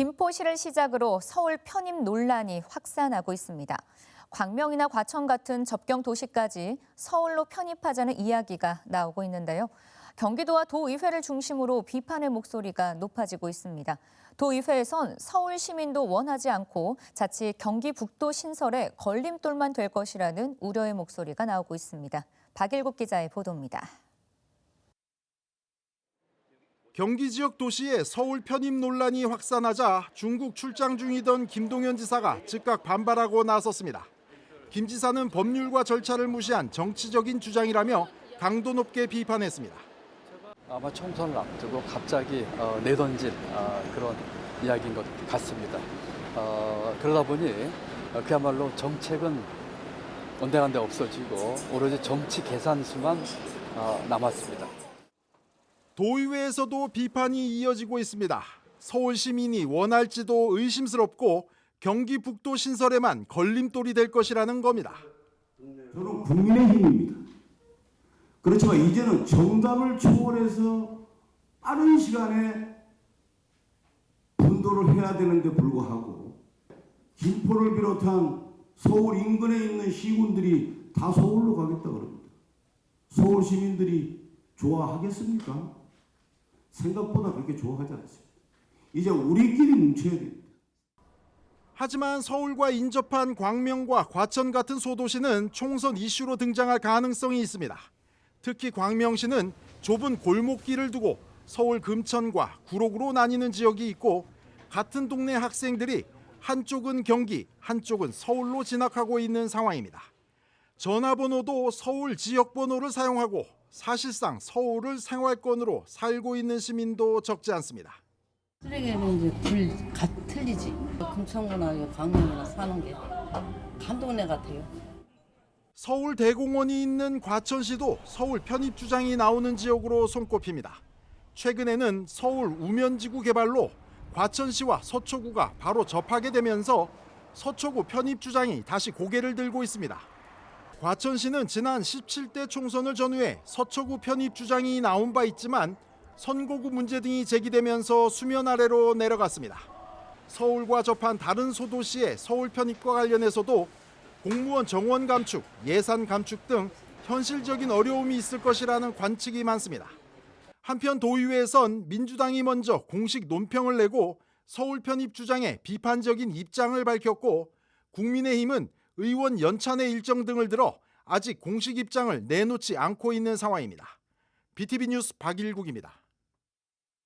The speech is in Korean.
김포시를 시작으로 서울 편입 논란이 확산하고 있습니다. 광명이나 과천 같은 접경 도시까지 서울로 편입하자는 이야기가 나오고 있는데요. 경기도와 도의회를 중심으로 비판의 목소리가 높아지고 있습니다. 도의회에선 서울 시민도 원하지 않고 자칫 경기 북도 신설에 걸림돌만 될 것이라는 우려의 목소리가 나오고 있습니다. 박일국 기자의 보도입니다. 경기 지역 도시에 서울 편입 논란이 확산하자 중국 출장 중이던 김동연 지사가 즉각 반발하고 나섰습니다. 김 지사는 법률과 절차를 무시한 정치적인 주장이라며 강도 높게 비판했습니다. 아마 총선을 앞두고 갑자기 어, 내던진 어, 그런 이야기인 것 같습니다. 어, 그러다 보니 어, 그야말로 정책은 온데간데 없어지고 오로지 정치 계산수만 어, 남았습니다. 도의회에서도 비판이 이어지고 있습니다. 서울 시민이 원할지도 의심스럽고 경기 북도 신설에만 걸림돌이 될 것이라는 겁니다. 저는 국민의 힘입니다. 그렇지만 이제는 정당을 초월해서 빠른 시간에 분도를 해야 되는데 불구하고 김포를 비롯한 서울 인근에 있는 시군들이 다 서울로 가겠다 그럽니다. 서울 시민들이 좋아하겠습니까? 생각보다 그렇게 좋아하지 않습니다. 이제 우리끼리 뭉쳐야 됩니다. 하지만 서울과 인접한 광명과 과천 같은 소도시는 총선 이슈로 등장할 가능성이 있습니다. 특히 광명시는 좁은 골목길을 두고 서울 금천과 구록으로 나뉘는 지역이 있고 같은 동네 학생들이 한쪽은 경기, 한쪽은 서울로 진학하고 있는 상황입니다. 전화번호도 서울 지역 번호를 사용하고 사실상 서울을 생활권으로 살고 있는 시민도 적지 않습니다. 쓰레기는 이제 불 가, 틀리지. 금천구나 이 광명이나 사는 게 한 동네 같아요. 서울 대공원이 있는 과천시도 서울 편입 주장이 나오는 지역으로 손꼽힙니다. 최근에는 서울 우면지구 개발로 과천시와 서초구가 바로 접하게 되면서 서초구 편입 주장이 다시 고개를 들고 있습니다. 과천시는 지난 17대 총선을 전후해 서초구 편입 주장이 나온 바 있지만 선거구 문제 등이 제기되면서 수면 아래로 내려갔습니다. 서울과 접한 다른 소도시의 서울 편입과 관련해서도 공무원 정원 감축, 예산 감축 등 현실적인 어려움이 있을 것이라는 관측이 많습니다. 한편 도의회에선 민주당이 먼저 공식 논평을 내고 서울 편입 주장에 비판적인 입장을 밝혔고 국민의힘은 의원 연찬의 일정 등을 들어 아직 공식 입장을 내놓지 않고 있는 상황입니다. BTV 뉴스 박일국입니다.